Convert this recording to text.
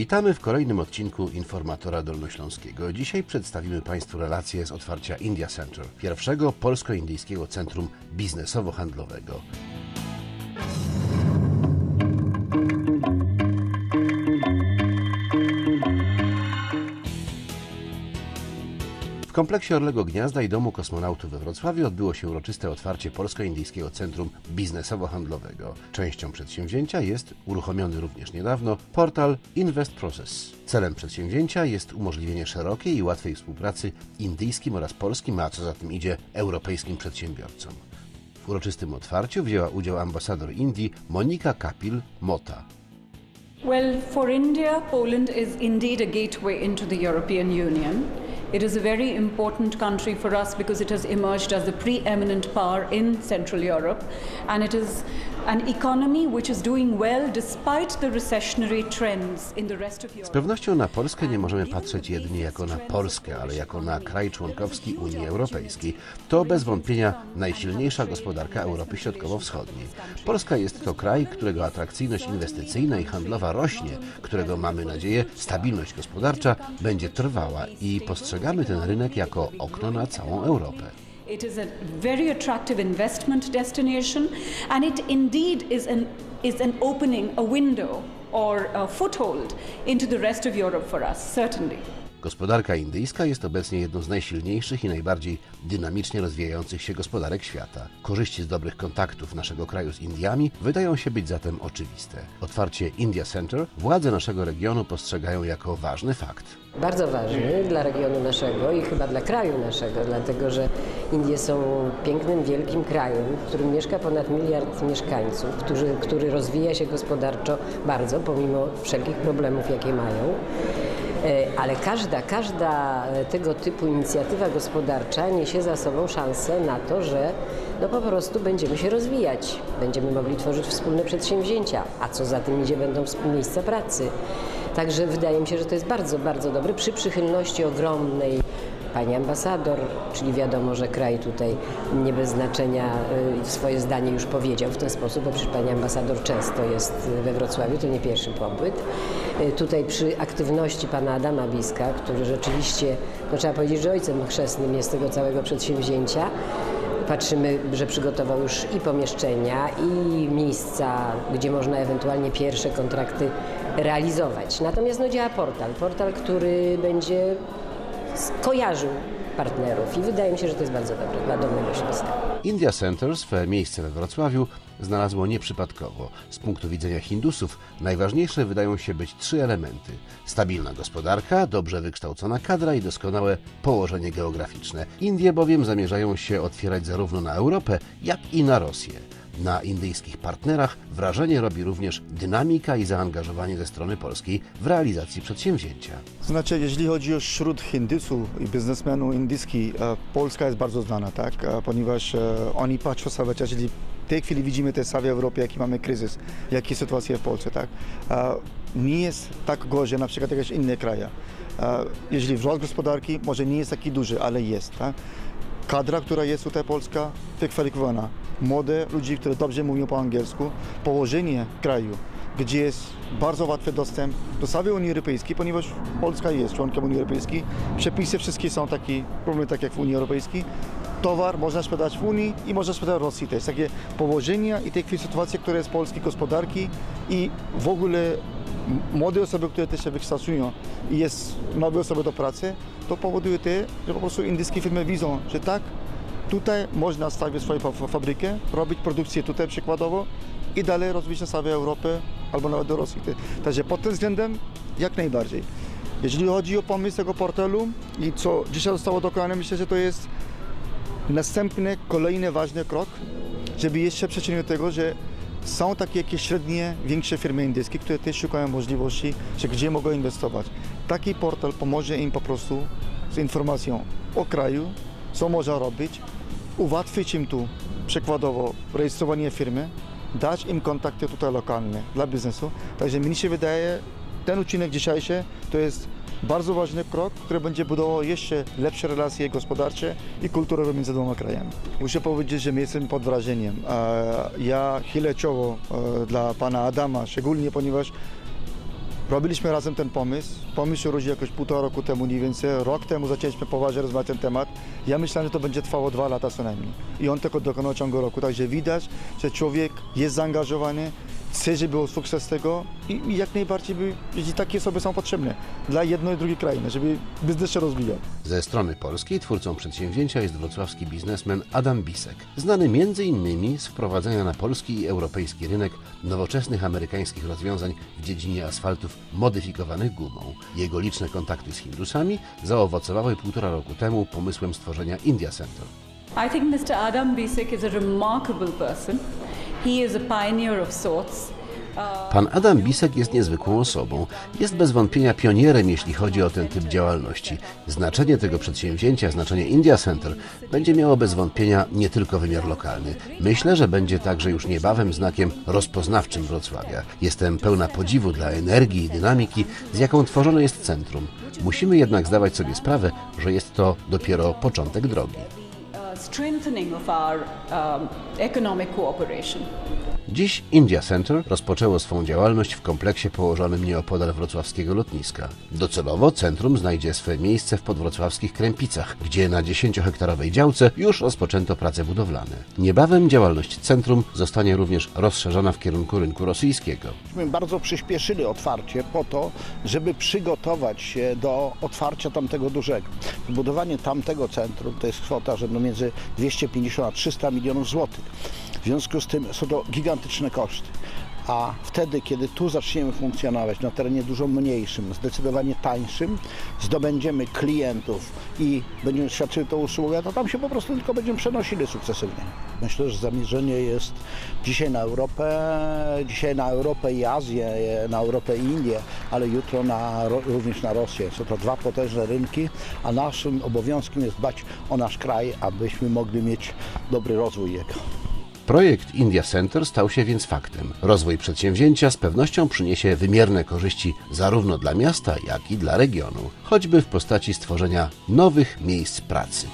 Witamy w kolejnym odcinku Informatora Dolnośląskiego. Dzisiaj przedstawimy Państwu relacje z otwarcia India Center, pierwszego polsko-indyjskiego centrum biznesowo-handlowego. W kompleksie Orlego Gniazda i Domu Kosmonautów we Wrocławiu odbyło się uroczyste otwarcie Polsko-Indyjskiego Centrum Biznesowo-Handlowego. Częścią przedsięwzięcia jest uruchomiony również niedawno portal Invest Process. Celem przedsięwzięcia jest umożliwienie szerokiej i łatwej współpracy indyjskim oraz polskim, a co za tym idzie europejskim przedsiębiorcom. W uroczystym otwarciu wzięła udział ambasador Indii Monika Kapil-Mota. Well, for India, Poland is indeed a gateway into the European Union. It is a very important country for us because it has emerged as the preeminent power in Central Europe, and it is an economy which is doing well despite the recessionary trends in the rest of Z Europe. pewnością na Polskę nie możemy patrzeć jedynie jako na Polskę, ale jako na kraj członkowski Unii Europejskiej. To bez wątpienia najsilniejsza gospodarka Europy Środkowo-Wschodniej. Polska jest to kraj, którego atrakcyjność inwestycyjna i handlowa rośnie, którego mamy nadzieję stabilność gospodarcza będzie trwała i postrzegamy ten rynek jako okno na całą Europę. It is a very attractive investment destination, and it indeed is an, is an opening, a window, or a foothold into the rest of Europe for us, certainly. Gospodarka indyjska jest obecnie jedną z najsilniejszych i najbardziej dynamicznie rozwijających się gospodarek świata. Korzyści z dobrych kontaktów naszego kraju z Indiami wydają się być zatem oczywiste. Otwarcie India Center władze naszego regionu postrzegają jako ważny fakt. Bardzo ważny dla regionu naszego i chyba dla kraju naszego, dlatego że Indie są pięknym, wielkim krajem, w którym mieszka ponad miliard mieszkańców, którzy, który rozwija się gospodarczo bardzo, pomimo wszelkich problemów, jakie mają. E, Ale każda, każda tego typu inicjatywa gospodarcza niesie za sobą szansę na to, że no po prostu będziemy się rozwijać, będziemy mogli tworzyć wspólne przedsięwzięcia, a co za tym idzie, będą miejsca pracy. Także wydaje mi się, że to jest bardzo, bardzo dobre przy przychylności ogromnej pani ambasador, czyli wiadomo, że kraj tutaj nie bez znaczenia y, swoje zdanie już powiedział w ten sposób, bo przecież pani ambasador często jest we Wrocławiu, to nie pierwszy pobyt. Y, Tutaj przy aktywności pana Adama Biska, który rzeczywiście, no trzeba powiedzieć, że ojcem chrzestnym jest tego całego przedsięwzięcia, Patrzymy, że przygotował już i pomieszczenia, i miejsca, gdzie można ewentualnie pierwsze kontrakty realizować. Natomiast no, działa portal, portal, który będzie kojarzył partnerów i wydaje mi się, że to jest bardzo dobre dla Dolnego Śląska. India Center swe miejsce we Wrocławiu znalazło nieprzypadkowo. Z punktu widzenia Hindusów najważniejsze wydają się być trzy elementy: stabilna gospodarka, dobrze wykształcona kadra i doskonałe położenie geograficzne. Indie bowiem zamierzają się otwierać zarówno na Europę, jak i na Rosję. Na indyjskich partnerach wrażenie robi również dynamika i zaangażowanie ze strony polskiej w realizacji przedsięwzięcia. Znaczy, jeśli chodzi o wśród Hindusów i biznesmenów indyjskich, e, Polska jest bardzo znana, tak? E, Ponieważ e, oni patrzą cały czas, jeżeli w tej chwili widzimy też w Europie, jaki mamy kryzys, jaka sytuacja w Polsce, tak? Nie jest tak gorzej na przykład jak inne kraje. Jeżeli wzrost gospodarki może nie jest taki duży, ale jest, tak? Kadra, która jest tutaj polska, wykwalifikowana. Młode ludzi, którzy dobrze mówią po angielsku, położenie kraju, gdzie jest bardzo łatwy dostęp do całej Unii Europejskiej, ponieważ Polska jest członkiem Unii Europejskiej. Przepisy wszystkie są takie, problemy tak jak w Unii Europejskiej. Towar można sprzedać w Unii i można sprzedać w Rosji też. Takie położenia i takie sytuacje, które jest polskiej gospodarki i w ogóle młode osoby, które też się wykształcują i jest nowe osoby do pracy, to powoduje to, że po prostu indyjskie firmy widzą, że tak, tutaj można stawiać swoją fa- fabrykę, robić produkcję tutaj przykładowo i dalej rozwijać na całą Europę albo nawet do Rosji. Także pod tym względem jak najbardziej. Jeżeli chodzi o pomysł tego portalu i co dzisiaj zostało dokonane, myślę, że to jest następny, kolejny ważny krok, żeby jeszcze przyczynić do tego, że są takie jakieś średnie, większe firmy indyjskie, które też szukają możliwości, że gdzie mogą inwestować. Taki portal pomoże im po prostu z informacją o kraju, co można robić, ułatwić im tu przykładowo rejestrowanie firmy, dać im kontakty tutaj lokalne dla biznesu. Także mi się wydaje, ten odcinek dzisiejszy to jest bardzo ważny krok, który będzie budował jeszcze lepsze relacje gospodarcze i kulturowe między dwoma krajami. Muszę powiedzieć, że my jesteśmy pod wrażeniem. Ja chylę czoło e, dla pana Adama, szczególnie ponieważ Robiliśmy razem ten pomysł. Pomysł się urodził jakoś półtora roku temu mniej więcej. Rok temu zaczęliśmy poważnie rozmawiać ten temat. Ja myślałem, że to będzie trwało dwa lata co najmniej. I on tylko dokonał ciągu roku. Także widać, że człowiek jest zaangażowany, chce, żeby był sukces tego i, i jak najbardziej by, jeśli takie osoby są potrzebne dla jednej i drugiej krainy, żeby biznes się rozwijał. Ze strony polskiej twórcą przedsięwzięcia jest wrocławski biznesmen Adam Bisek, znany m.in. z wprowadzania na polski i europejski rynek nowoczesnych amerykańskich rozwiązań w dziedzinie asfaltów modyfikowanych gumą. Jego liczne kontakty z Hindusami zaowocowały półtora roku temu pomysłem stworzenia India Center. I think Mr. Adam Bisek is a remarkable person. Pan Adam Bisek jest niezwykłą osobą. Jest bez wątpienia pionierem, jeśli chodzi o ten typ działalności. Znaczenie tego przedsięwzięcia, znaczenie India Center będzie miało bez wątpienia nie tylko wymiar lokalny. Myślę, że będzie także już niebawem znakiem rozpoznawczym Wrocławia. Jestem pełna podziwu dla energii i dynamiki, z jaką tworzone jest centrum. Musimy jednak zdawać sobie sprawę, że jest to dopiero początek drogi. Strengthening of our um, economic cooperation. Dziś India Center rozpoczęło swą działalność w kompleksie położonym nieopodal wrocławskiego lotniska. Docelowo centrum znajdzie swe miejsce w podwrocławskich Krępicach, gdzie na 10-hektarowej działce już rozpoczęto prace budowlane. Niebawem działalność centrum zostanie również rozszerzona w kierunku rynku rosyjskiego. My bardzo przyspieszyli otwarcie po to, żeby przygotować się do otwarcia tamtego dużego. Wybudowanie tamtego centrum to jest kwota rzędu między 250 a 300 milionów złotych. W związku z tym są to gigantyczne koszty. A wtedy, kiedy tu zaczniemy funkcjonować na terenie dużo mniejszym, zdecydowanie tańszym, zdobędziemy klientów i będziemy świadczyli tą usługę, to tam się po prostu tylko będziemy przenosili sukcesywnie. Myślę, że zamierzenie jest dzisiaj na Europę, dzisiaj na Europę i Azję, na Europę i Indię, ale jutro na, również na Rosję. Są to dwa potężne rynki, a naszym obowiązkiem jest dbać o nasz kraj, abyśmy mogli mieć dobry rozwój jego. Projekt India Center stał się więc faktem. Rozwój przedsięwzięcia z pewnością przyniesie wymierne korzyści zarówno dla miasta, jak i dla regionu, choćby w postaci stworzenia nowych miejsc pracy.